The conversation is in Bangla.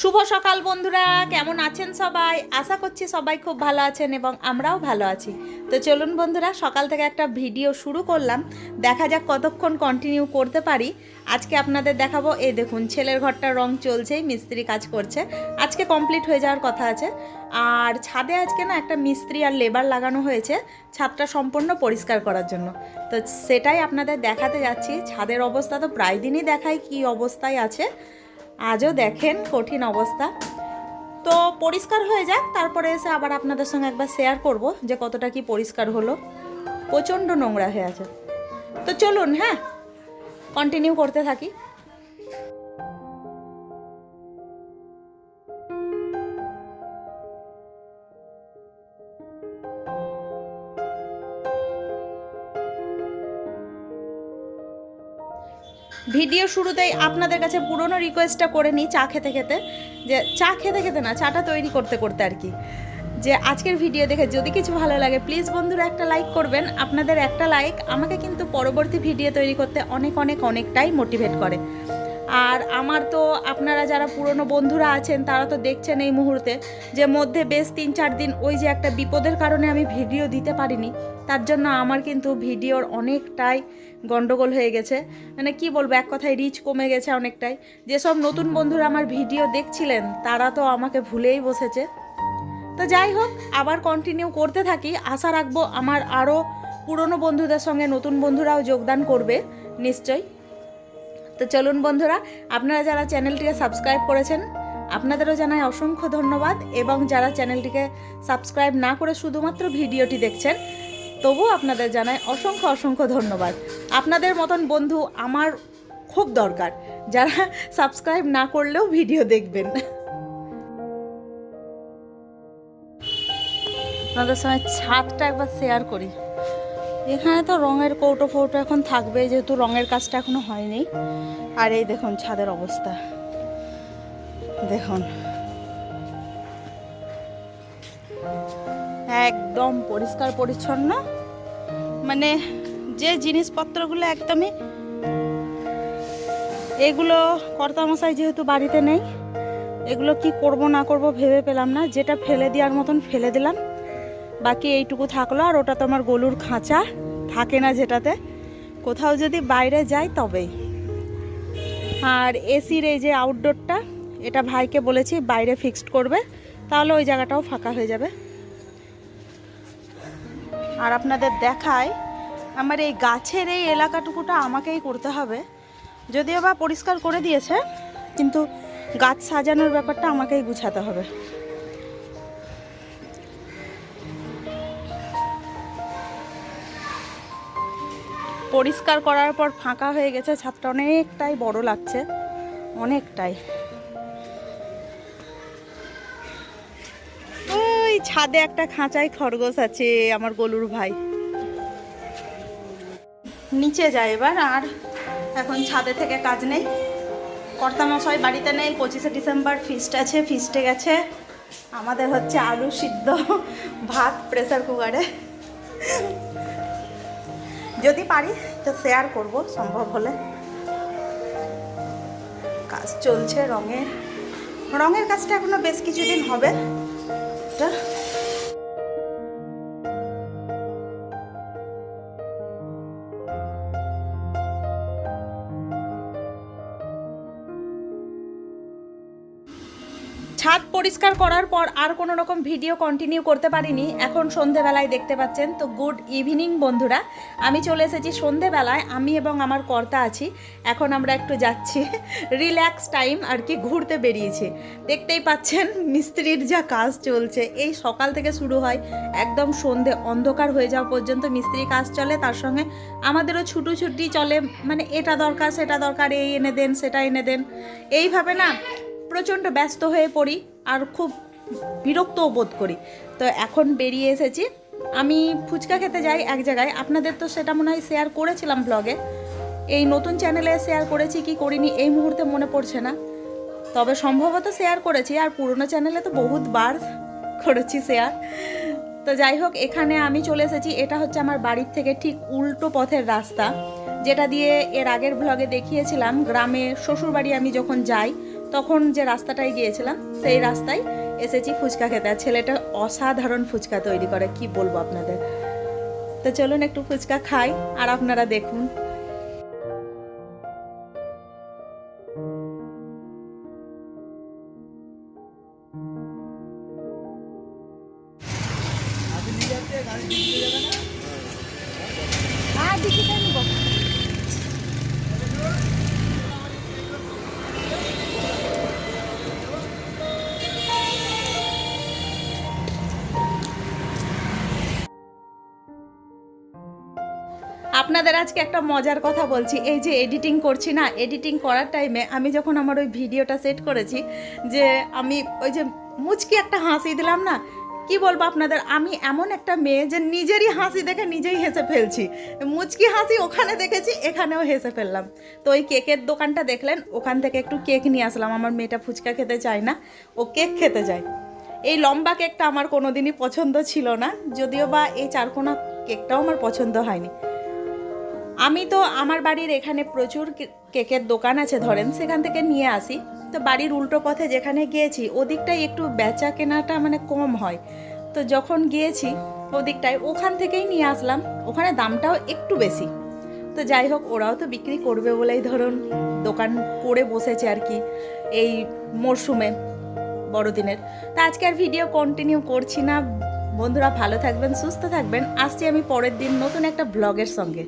শুভ সকাল বন্ধুরা, কেমন আছেন সবাই? আশা করছি সবাই খুব ভালো আছেন এবং আমরাও ভালো আছি। তো চলুন বন্ধুরা, সকাল থেকে একটা ভিডিও শুরু করলাম। দেখা যাক কতক্ষণ কন্টিনিউ করতে পারি। আজকে আপনাদের দেখাবো, এই দেখুন, ছেলের ঘরটা রং চলছেই, মিস্ত্রি কাজ করছে। আজকে কমপ্লিট হয়ে যাওয়ার কথা আছে। আর ছাদে আজকে না একটা মিস্ত্রি আর লেবার লাগানো হয়েছে, ছাদটা সম্পূর্ণ পরিষ্কার করার জন্য। তো সেটাই আপনাদের দেখাতে যাচ্ছি। ছাদের অবস্থা তো প্রায় দিনই দেখাই কি অবস্থায় আছে। আজও দেখেন কঠিন অবস্থা। তো পরিষ্কার হয়ে যাক, তারপরে এসে আবার আপনাদের সঙ্গে একবার শেয়ার করব যে কতটা কি পরিষ্কার হলো। প্রচণ্ড নোংরা হয়ে আছে। তো চলুন হ্যাঁ? কন্টিনিউ করতে থাকি। ভিডিও শুরুতেই আপনাদের কাছে পুরনো রিকোয়েস্টটা করে নিই চা খেতে খেতে, যে চা খেতে খেতে না, চাটা তৈরি করতে করতে আর কি। যে আজকের ভিডিও দেখে যদি কিছু ভালো লাগে প্লিজ বন্ধুরা একটা লাইক করবেন। আপনাদের একটা লাইক আমাকে কিন্তু পরবর্তী ভিডিও তৈরি করতে অনেক অনেক, অনেকটাই মোটিভেট করে। আর আমার তো আপনারা যারা পুরনো বন্ধুরা আছেন, তারা তো দেখছেন এই মুহূর্তে যে মধ্যে বেশ তিন চার দিন ওই যে একটা বিপদের কারণে আমি ভিডিও দিতে পারিনি। তার জন্য আমার কিন্তু ভিডিওর অনেকটাই গন্ডগোল হয়ে গেছে। মানে কি বলব, এক কথায় রিচ কমে গেছে অনেকটাই। যেসব নতুন বন্ধুরা আমার ভিডিও দেখছিলেন, তারা তো আমাকে ভুলেই বসেছে। তো যাই হোক, আবার কন্টিনিউ করতে থাকি। আশা রাখব আমার আরও পুরনো বন্ধুদের সঙ্গে নতুন বন্ধুরাও যোগদান করবে, নিশ্চয়ই। তো চলুন বন্ধুরা, আপনারা যারা চ্যানেলটিকে সাবস্ক্রাইব করেছেন, আপনাদেরও জানাই অসংখ্য ধন্যবাদ এবং যারা চ্যানেলটিকে সাবস্ক্রাইব না করে শুধুমাত্র ভিডিওটি দেখছেন, তবুও আপনাদের জানাই অসংখ্য অসংখ্য ধন্যবাদ। আপনাদের মতন বন্ধু আমার খুব দরকার, যারা সাবস্ক্রাইব না করলেও ভিডিও দেখবেন। আপনাদের সঙ্গে ছাদটা একবার শেয়ার করি। এখানে তো রঙের কৌটো ফৌটো এখন থাকবে, যেহেতু রঙের কাজটা এখনও হয়নি। আর এই দেখুন, ছাদের অবস্থা। দেখুন। একদম পরিষ্কার পরিচ্ছন্ন। মানে যে জিনিসপত্রগুলো একদমই, এগুলো কর্তামশাই যেহেতু বাড়িতে নেই, এগুলো কি করব না করব ভেবে পেলাম না, যেটা ফেলে দেওয়ার মতন ফেলে দিলাম। বাকি এইটুকু থাকল আর ওটা তো আমার গলুর খাঁচা। থাকে না যেটাতে। কোথাও যদি বাইরে যাই তবেই। আর এসির এই যে আউটডোরটা এটা ভাইকে বলেছি বাইরে ফিক্সড করবে, তাহলে ওই জায়গাটাও ফাঁকা হয়ে যাবে। আর আপনাদের দেখায় আমার এই গাছের এই এলাকাটুকুটা আমাকেই করতে হবে। যদিও বা পরিষ্কার করে দিয়েছে, কিন্তু গাছ সাজানোর ব্যাপারটা আমাকেই গুছাতে হবে। পরিষ্কার করার পর ফাঁকা হয়ে গেছে, ছাদটা অনেকটাই বড় লাগছে, অনেকটাই। ওই ছাদে একটা খাঁচায় খরগোশ আছে, আমার গলুর ভাই। নিচে যায় এবার, আর এখন ছাদে থেকে কাজ নেই। কর্তামশাই বাড়িতে নেই, পঁচিশে ডিসেম্বর ফিস্ট আছে ফিস্টে গেছে। আমাদের হচ্ছে আলু সিদ্ধ, ভাত প্রেসার কুকারে যদি পারি, তো শেয়ার করব, সম্ভব হলে। কাজ চলছে রঙের। রঙের কাজটা এখনও বেশ কিছুদিন হবে। এটা ছাদ পরিষ্কার করার পর আর কোনো রকম ভিডিও কন্টিনিউ করতে পারিনি। এখন সন্ধেবেলায় দেখতে পাচ্ছেন, তো গুড ইভিনিং বন্ধুরা। আমি চলে এসেছি সন্ধেবেলায়, আমি এবং আমার কর্তা আছি। এখন আমরা একটু যাচ্ছি রিল্যাক্স টাইম আর কি ঘুরতে বেরিয়েছি। দেখতেই পাচ্ছেন, মিস্ত্রির যা কাজ চলছে। এই সকাল থেকে শুরু হয়, একদম সন্ধে অন্ধকার হয়ে যাওয়া পর্যন্ত মিস্ত্রি কাজ চলে। তার সঙ্গে আমাদেরও ছুটোছুটি চলে। মানে এটা দরকার, সেটা দরকার, এই এনে দেন, সেটা এনে দেন। এইভাবে না প্রচণ্ড ব্যস্ত হয়ে পড়ি আর খুব বিরক্তও বোধ করি। তো এখন বেরিয়ে এসেছি। আমি ফুচকা খেতে যাই এক জায়গায়। আপনাদের তো সেটা মনে হয় শেয়ার করেছিলাম ব্লগে এই নতুন চ্যানেলে শেয়ার করেছি কি করিনি, এই মুহূর্তে মনে পড়ছে না। তবে সম্ভবত শেয়ার করেছি আর পুরনো চ্যানেলে তো বহুতবার করেছি শেয়ার তো যাই হোক, এখানে আমি চলে এসেছি। এটা হচ্ছে আমার বাড়ির থেকে ঠিক উল্টো পথের রাস্তা। যেটা দিয়ে এর আগের ব্লগে দেখিয়েছিলাম, গ্রামে শ্বশুরবাড়ি আমি যখন যাই তখন যে রাস্তাটায় গিয়েছিলাম সেই রাস্তায় এসেছি ফুচকা খেতে। আর ছেলেটা অসাধারণ ফুচকা তৈরি করে কি বলব আপনাদের? তো চলুন একটু ফুচকা খাই আর আপনারা দেখুন। আপনাদের আজকে একটা মজার কথা বলছি। এই যে এডিটিং করছি না এডিটিং করার টাইমে আমি যখন আমার ওই ভিডিওটা সেট করেছি, যে আমি ওই যে মুচকি একটা হাসি দিলাম না, কি বলব আপনাদের? আমি এমন একটা মেয়ে যে নিজেরই হাসি দেখে নিজেই হেসে ফেলছি। মুচকি হাসি ওখানে দেখেছি, এখানেও হেসে ফেললাম। তো ওই কেকের দোকানটা দেখলেন, ওখান থেকে একটু কেক নিয়ে আসলাম। আমার মেয়েটা ফুচকা খেতে চায় না, ও কেক খেতে যায়। এই লম্বা কেকটা আমার কোনোদিনই পছন্দ ছিল না, যদিও বা এই চারকোনা কেকটাও আমার পছন্দ হয়নি। আমি তো আমার বাড়ির এখানে প্রচুর কেকের দোকান আছে, ধরেন সেখান থেকে নিয়ে আসি। তো বাড়ির উল্টো পথে যেখানে গিয়েছি ওদিকটাই একটু বেচা কেনাটা মানে কম হয়। তো যখন গিয়েছি ওদিকটায়, ওখান থেকেই নিয়ে আসলাম। ওখানে দামটাও একটু বেশি। তো যাই হোক, ওরাও তো বিক্রি করবে বলেই ধরুন দোকান করে বসেছে আর কি এই মরশুমে বড়দিনের। তা আজকে আর ভিডিও কন্টিনিউ করছি না। বন্ধুরা ভালো থাকবেন, সুস্থ থাকবেন। আসছি আমি পরের দিন নতুন একটা ব্লগের সঙ্গে।